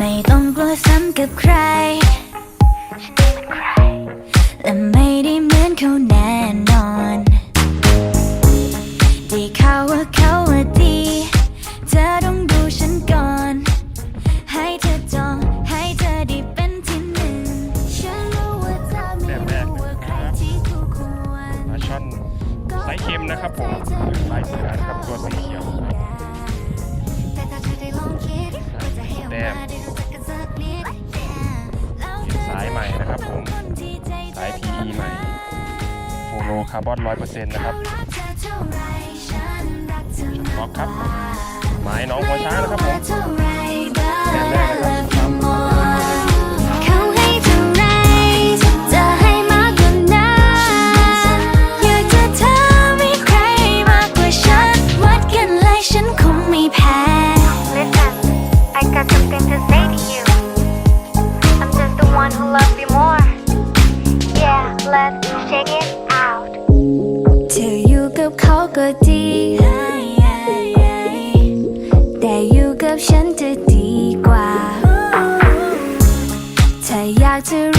ไม่ต้องกลัวซ้ำกับใคร และไม่ได้เหมือนเขาแน่นอนได้ขาว่าเขาว่าดีเธอต้องดูฉันก่อน ให้เธอจองให้เธอได้เป็นที่หนึ่งฉันรู้ว่าเธอไม่รู้ว่าใครที่คู่ควรปาช่อนไซส์เค็มนะครับผมหรืส์เสือนะครับตัวสีเขียว โลคาร์บอนร้อยเปอร์เซ็นต์นะครับบล็อกครับหมายน้องหัวช้านะครับผมยับฉันงไม่ say to you I'm just the one who loves you more ก็ดี แต่อยู่กับฉันจะดีกว่า ถ้าอยากจะ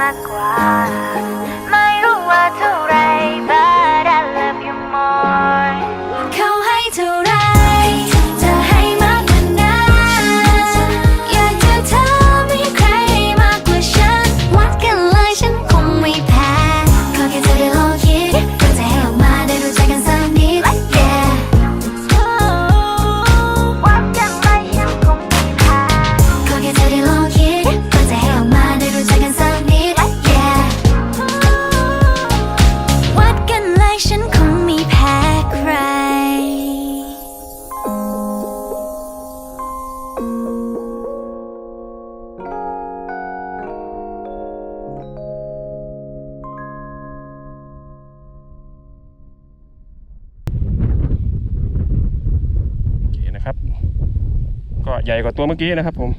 มากกว่า ไม่รู้ว่าเท่าไร ครับ ก็ใหญ่กว่าตัวเมื่อกี้นะครับผม